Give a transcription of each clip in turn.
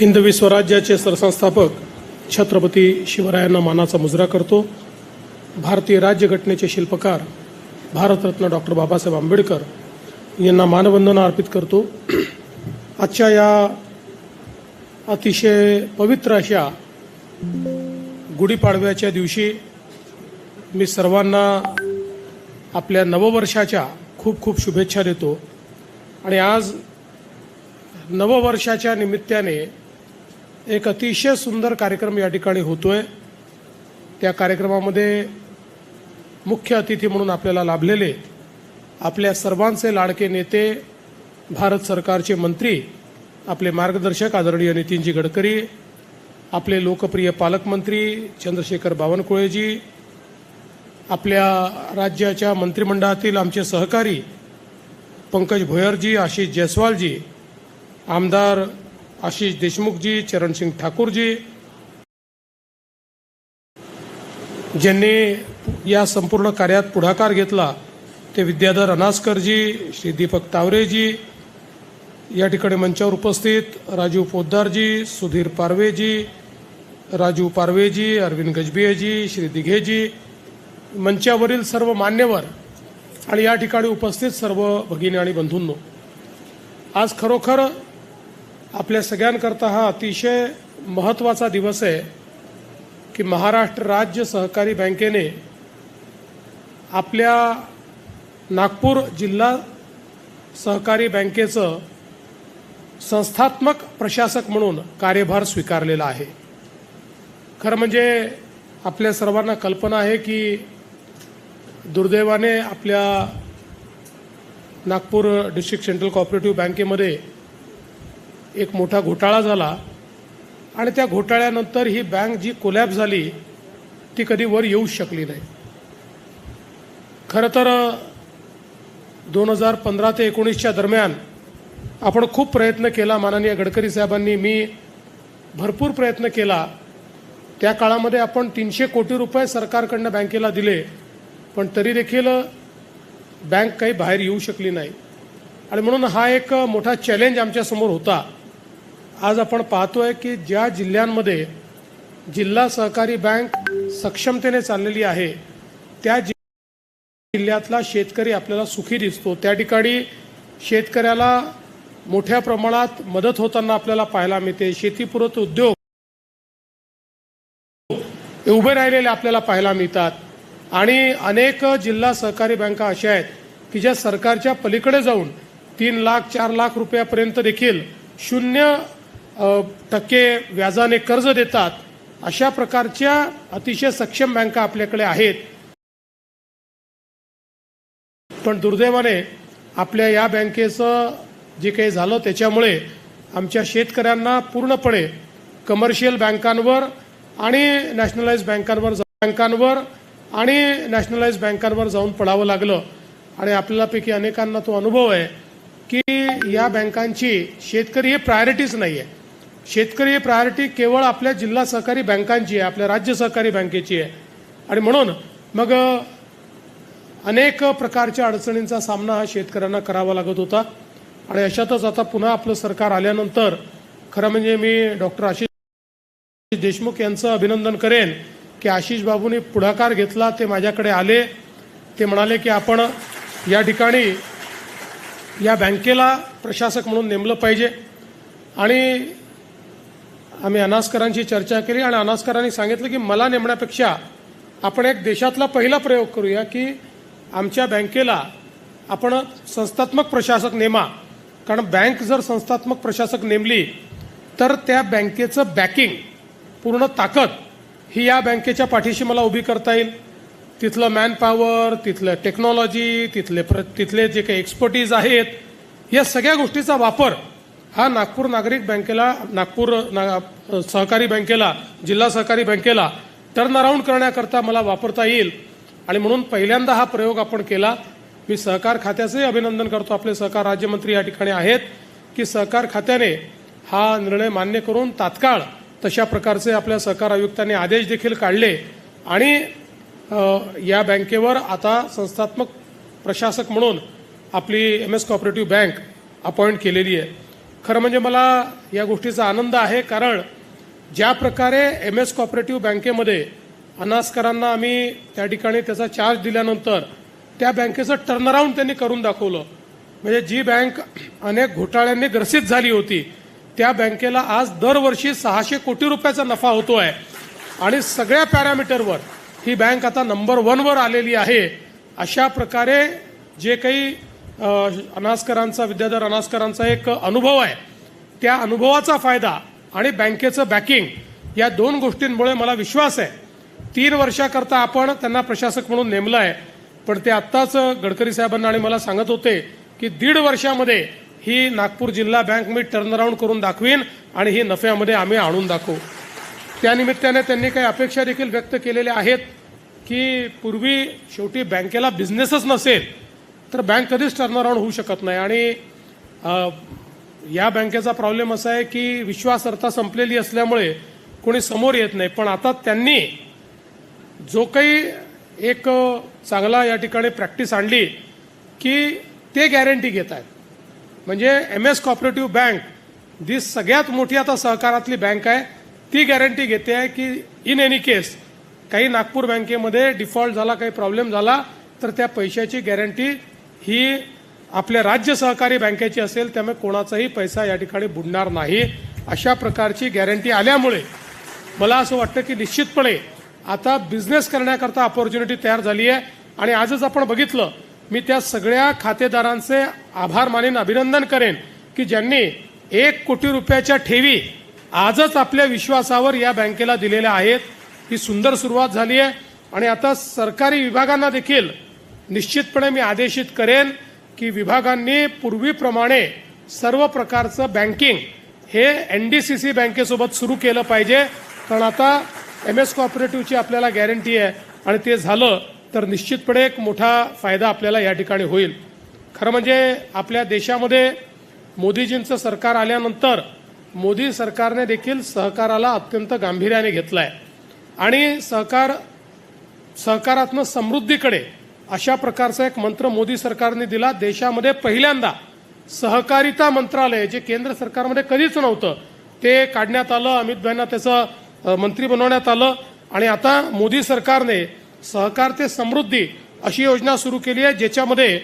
हिंदवी स्वराज्याचे सरसंस्थापक छत्रपती शिवरायांना मानाचा मुजरा करतो. भारतीय राज्यघटनेचे शिल्पकार भारतरत्न डॉक्टर बाबासाहेब आंबेडकर यांना मानवंदना अर्पित करतो. आजच्या या अतिशय पवित्र अशा गुढीपाडव्याच्या दिवशी मी सर्वांना आपल्या नववर्षाच्या खूप खूप शुभेच्छा देतो. आणि आज नववर्षाच्या निमित्ताने एक अतिशय सुंदर कार्यक्रम या ठिकाणी होतो आहे त्या कार्यक्रमामध्ये मुख्य अतिथी म्हणून आपल्याला लाभलेले आपल्या सर्वांचे लाडके नेते भारत सरकारचे मंत्री आपले मार्गदर्शक आदरणीय नितीनजी गडकरी आपले लोकप्रिय पालकमंत्री चंद्रशेखर बावनकुळेजी आपल्या राज्याच्या मंत्रिमंडळातील आमचे सहकारी पंकज भोयरजी आशिष जयस्वालजी आमदार आशिष देशमुखजी चरणसिंग ठाकूरजी ज्यांनी या संपूर्ण कार्यात पुढाकार घेतला ते विद्याधर अनासकरजी श्री दीपक तावरेजी या ठिकाणी मंचावर उपस्थित राजीव पोद्दारजी सुधीर पारवेजी राजू पारवेजी अरविंद गजबियेजी श्री दिघेजी मंचावरील सर्व मान्यवर आणि या ठिकाणी उपस्थित सर्व भगिनी आणि बंधूंनो आज खरोखर आपल्या सगळ्यांकरता हा अतिशय महत्त्वाचा दिवस आहे की महाराष्ट्र राज्य सहकारी बँकेने आपल्या नागपूर जिल्हा सहकारी बँकेचं संस्थात्मक प्रशासक म्हणून कार्यभार स्वीकारलेला आहे. खरं म्हणजे आपल्या सर्वांना कल्पना आहे की दुर्दैवाने आपल्या नागपूर डिस्ट्रिक्ट सेंट्रल कॉपरेटिव्ह बँकेमध्ये एक मोठा घोटाळा झाला आणि त्या घोटाळ्यानंतर ही बँक जी कोलॅप झाली ती कधी वर येऊच शकली नाही. खरं तर दोन हजार पंधरा ते एकोणीसच्या दरम्यान आपण खूप प्रयत्न केला माननीय गडकरी साहेबांनी. मी भरपूर प्रयत्न केला. त्या काळामध्ये आपण तीनशे कोटी रुपये सरकारकडनं बँकेला दिले पण तरी देखील बँक काही बाहेर येऊ शकली नाही. आणि म्हणून हा एक मोठा चॅलेंज आमच्यासमोर होता. आज आपण पाहतोय की ज्या जिल्ह्यांमध्ये जिल्हा सहकारी बँक सक्षमतेने चाललेली आहे त्या जिल्ह्यातला शेतकरी आपल्याला सुखी दिसतो. त्या ठिकाणी शेतकऱ्याला मोठ्या प्रमाणात मदत होताना आपल्याला पाहायला मिळते. शेतीपूरक उद्योग उभे राहिलेले आपल्याला पाहायला मिळतात. आणि अनेक जिल्हा सहकारी बँका अशा आहेत की ज्या सरकारच्या पलीकडे जाऊन तीन लाख चार लाख रुपयापर्यंत देखील शून्य टक्के व्याजाने कर्ज देतात अशा प्रकारच्या अतिशय सक्षम बँका आपल्याकडे आहेत. पण दुर्दैवाने आपल्या या बँकेचं जे काही झालं त्याच्यामुळे आमच्या शेतकऱ्यांना पूर्णपणे कमर्शियल बँकांवर आणि नॅशनलाइज बँकांवर बँकांवर आणि नॅशनलाइज बँकांवर जाऊन पडावं लागलं. आणि आपल्यापैकी अनेकांना तो अनुभव आहे की या बँकांची शेतकरी हे प्रायोरिटीच नाही आहे शेतकरी प्रायोरिटी केवळ आपल्या जिल्हा सहकारी बँकांची आहे आपल्या राज्य सहकारी बँकेची आहे. आणि म्हणून मग अनेक प्रकारच्या अडचणींचा सामना हा शेतकऱ्यांना करावा लागत होता. आणि अशातच आता पुन्हा आपलं सरकार आल्यानंतर खरं म्हणजे मी डॉक्टर आशिष देशमुख यांचं अभिनंदन करेन की आशिष बाबूंनी पुढाकार घेतला ते माझ्याकडे आले. ते म्हणाले की आपण या ठिकाणी या बँकेला प्रशासक म्हणून नेमलं पाहिजे. आणि आम्ही अनास्करांशी चर्चा केली आणि अनास्करांनी सांगितलं की मला नेमण्यापेक्षा आपण एक देशातला पहिला प्रयोग करूया की आमच्या बँकेला आपण संस्थात्मक प्रशासक नेमा. कारण बँक जर संस्थात्मक प्रशासक नेमली तर त्या बँकेचं बॅकिंग पूर्ण ताकद ही या बँकेच्या पाठीशी मला उभी करता येईल. तिथलं मॅनपॉवर तिथलं टेक्नॉलॉजी तिथले प्र तिथले जे काही एक्सपर्टीज आहेत या सगळ्या गोष्टीचा वापर हा नागपूर नागरिक बँकेला नागपूर ना, सहकारी बँकेला जिल्हा सहकारी बँकेला टर्न अराऊंड करण्याकरता मला वापरता येईल. आणि म्हणून पहिल्यांदा हा प्रयोग आपण केला. मी सहकार खात्याचंही अभिनंदन करतो. आपले सहकार राज्यमंत्री या ठिकाणी आहेत की सहकार खात्याने हा निर्णय मान्य करून तात्काळ तशा प्रकारचे आपल्या सहकार आयुक्तांनी आदेश देखील काढले. आणि या बँकेवर आता संस्थात्मक प्रशासक म्हणून आपली M S cooperative bank appoint केलेली आहे. खरं म्हणजे मला या गोष्टीचा आनंद आहे कारण ज्या प्रकारे एम एस कॉपरेटिव्ह बँकेमध्ये अनास्करांना आम्ही त्या ठिकाणी त्याचा चार्ज दिल्यानंतर त्या बँकेचं टर्नअराऊंड त्यांनी करून दाखवलं. म्हणजे जी बँक अनेक घोटाळ्यांनी ग्रसित झाली होती त्या बँकेला आज दरवर्षी सहाशे कोटी रुपयाचा नफा होतो आहे आणि सगळ्या पॅरामीटरवर ही बँक आता नंबर वनवर आलेली आहे. अशा प्रकारे जे काही अनास्करांचा विद्याधर अनास्करांचा एक अनुभव आहे. त्या अनुभवाचा फायदा आणि बँकेचं बॅकिंग या दोन गोष्टींमुळे मला विश्वास आहे. तीन वर्षाकरता आपण त्यांना प्रशासक म्हणून नेमलं आहे. पण ते आत्ताच गडकरी साहेबांना आणि मला सांगत होते की दीड वर्षामध्ये ही नागपूर जिल्हा बँक मी टर्नअराऊंड करून दाखवीन आणि ही नफ्यामध्ये आम्ही आणून दाखवू. त्यानिमित्ताने त्यांनी काही अपेक्षा देखील व्यक्त केलेल्या आहेत की पूर्वी शेवटी बँकेला बिझनेसच नसेल तर बँक कधीच टर्नअराऊंड होऊ शकत नाही. आणि या बँकेचा प्रॉब्लेम असा आहे की विश्वासार्हता संपलेली असल्यामुळे कोणी समोर येत नाही. पण आता त्यांनी जो काही एक चांगला या ठिकाणी प्रॅक्टिस आणली की ते गॅरंटी घेत आहेत. म्हणजे एम एस कॉपरेटिव्ह बँक जी सगळ्यात मोठी आता सहकारातली बँक आहे ती गॅरंटी घेते आहे की इन एनी केस काही नागपूर बँकेमध्ये डिफॉल्ट झाला काही प्रॉब्लेम झाला तर त्या पैशाची गॅरंटी ही आपल्या राज्य सहकारी बँकेची असेल त्यामुळे कोणाचाही पैसा या ठिकाणी बुडणार नाही. अशा प्रकारची गॅरंटी आल्यामुळे मला असं वाटतं की निश्चितपणे आता बिझनेस करण्याकरता अपॉर्च्युनिटी तयार झाली आहे आणि आजच आपण बघितलं मी त्या सगळ्या खातेदारांचे आभार मानेन अभिनंदन करेन की ज्यांनी एक कोटी रुपयाच्या ठेवी आजच आपल्या विश्वासावर या बँकेला दिलेल्या आहेत. ही सुंदर सुरुवात झाली आहे आणि आता सरकारी विभागांना देखील निश्चितपणे मी आदेशित करेन की विभागांनी पूर्वीप्रमाणे सर्व प्रकारचं बँकिंग हे एन डी सी सी बँकेसोबत सुरू केलं पाहिजे. कारण आता एम एस कॉपरेटिव्हची आपल्याला गॅरंटी आहे आणि ते झालं तर निश्चितपणे एक मोठा फायदा आपल्याला या ठिकाणी होईल. खरं म्हणजे आपल्या देशामध्ये मोदीजींचं सरकार आल्यानंतर मोदी सरकारने देखील सहकाराला अत्यंत गांभीर्याने घेतलं आहे आणि सहकार सहकारातनं समृद्धीकडे अशा प्रकारचा एक मंत्र मोदी सरकारने दिला. देशामध्ये पहिल्यांदा सहकारिता मंत्रालय जे केंद्र सरकारमध्ये कधीच नव्हतं ते काढण्यात आलं. अमित भाईंना त्याचं मंत्री बनवण्यात आलं. आणि आता मोदी सरकारने सहकार ते समृद्धी अशी योजना सुरू केली आहे ज्याच्यामध्ये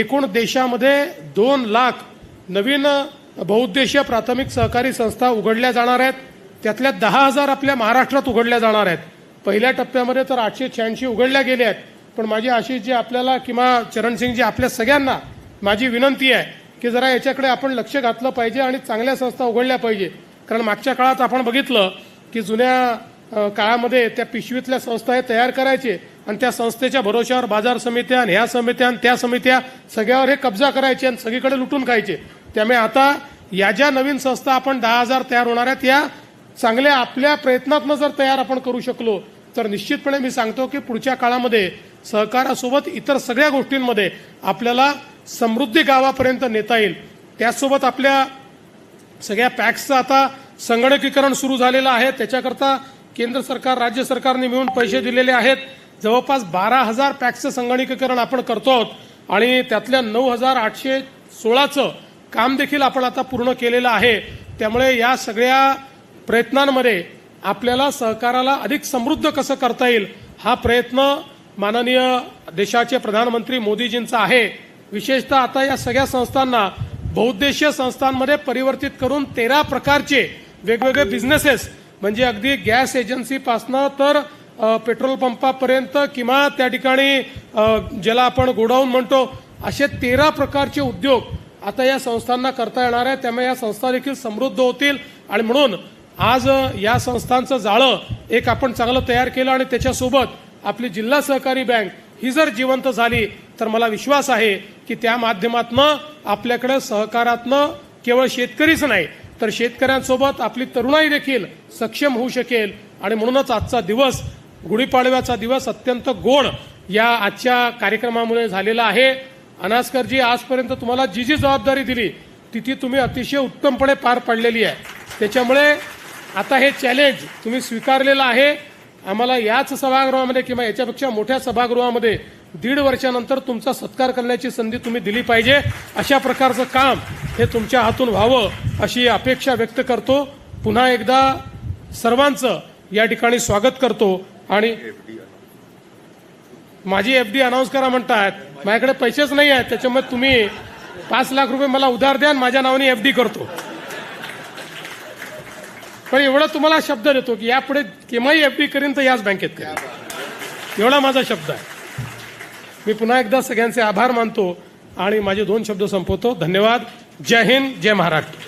एकूण देशामध्ये दोन लाख नवीन बहुउद्देशीय प्राथमिक सहकारी संस्था उघडल्या जाणार आहेत. त्यातल्या दहा हजार आपल्या महाराष्ट्रात उघडल्या जाणार आहेत. पहिल्या टप्प्यामध्ये तर आठशे शहाऐंशी उघडल्या गेल्या आहेत. पण माझी अशी जी आपल्याला किंवा चरणसिंगजी आपल्या सगळ्यांना माझी विनंती आहे की जरा याच्याकडे आपण लक्ष घातलं पाहिजे आणि चांगल्या संस्था उघडल्या पाहिजे. कारण मागच्या काळात आपण बघितलं की जुन्या काळामध्ये त्या पिशवीतल्या संस्था हे तयार करायचे आणि त्या संस्थेच्या भरोश्यावर बाजार समित्या आणि ह्या समित्या आणि त्या समित्या सगळ्यावर हे कब्जा करायचे आणि सगळीकडे लुटून खायचे. त्यामुळे आता या ज्या नवीन संस्था आपण दहा हजार तयार होणार आहेत या चांगल्या आपल्या प्रयत्नातनं जर तयार आपण करू शकलो तर निश्चितपणे मी सांगतो की पुढच्या काळामध्ये सहकारासोबत इतर सगळ्या गोष्टींमध्ये आपल्याला समृद्धी गावापर्यंत नेता येईल. त्याचसोबत आपल्या सगळ्या पॅक्सचं आता संगणकीकरण सुरू झालेलं आहे. त्याच्याकरता केंद्र सरकार राज्य सरकारने मिळून पैसे दिलेले आहेत. जवळपास बारा हजार पॅक्सचं संगणकीकरण आपण करतो आहोत. आणि त्यातल्या नऊ हजार आठशे सोळाचं काम देखील आपण आता पूर्ण केलेलं आहे. त्यामुळे या सगळ्या प्रयत्नांमध्ये आपल्याला सहकाराला अधिक समृद्ध कसं करता येईल हा प्रयत्न माननीय देशाचे प्रधानमंत्री मोदीजींचा आहे. विशेषतः आता या सगळ्या संस्थांना बहुउद्देशीय संस्थांमध्ये परिवर्तित करून तेरा प्रकारचे वेगवेगळे बिझनेसेस म्हणजे अगदी गॅस एजन्सीपासनं तर पेट्रोल पंपापर्यंत किंवा त्या ठिकाणी ज्याला आपण गोडाऊन म्हणतो असे तेरा प्रकारचे उद्योग आता या संस्थांना करता येणार आहे. त्यामुळे या संस्था देखील समृद्ध होतील आणि म्हणून आज या संस्थांचं जाळं एक आपण चांगलं तयार केलं आणि त्याच्यासोबत आपली जिल्हा सहकारी बँक ही जर जिवंत झाली तर मला विश्वास आहे की त्या माध्यमातनं आपल्याकडे सहकारातनं केवळ शेतकरीच नाही तर शेतकऱ्यांसोबत आपली तरुणाई देखील सक्षम होऊ शकेल. आणि म्हणूनच आजचा दिवस गुढीपाडव्याचा दिवस अत्यंत गोड या आजच्या कार्यक्रमामुळे झालेला आहे. अनास्करजी आजपर्यंत तुम्हाला जी जी जबाबदारी दिली ती ती तुम्ही अतिशय उत्तमपणे पार पाडलेली आहे. त्याच्यामुळे आता हे चॅलेंज तुम्ही स्वीकारलेलं आहे. आम्हाला याच सभागृहामध्ये किंवा याच्यापेक्षा मोठ्या सभागृहामध्ये दीड वर्षानंतर तुमचा सत्कार करण्याची संधी तुम्ही दिली पाहिजे. अशा प्रकारचं काम हे तुमच्या हातून व्हावं अशी अपेक्षा व्यक्त करतो. पुन्हा एकदा सर्वांचं या ठिकाणी स्वागत करतो आणि माझी एफ डी अनाऊन्स करा म्हणतात माझ्याकडे पैसेच नाही आहेत त्याच्यामुळे तुम्ही पाच लाख रुपये मला उधार द्या आणि माझ्या नावाने एफ डी करतो. पण एवढा तुम्हाला शब्द देतो की यापुढे केव्हाही एफ डी करीन तर याच बँकेत करेन. एवढा माझा शब्द आहे. मी पुन्हा एकदा सगळ्यांचे आभार मानतो आणि माझे दोन शब्द संपवतो. धन्यवाद. जय हिंद. जय महाराष्ट्र.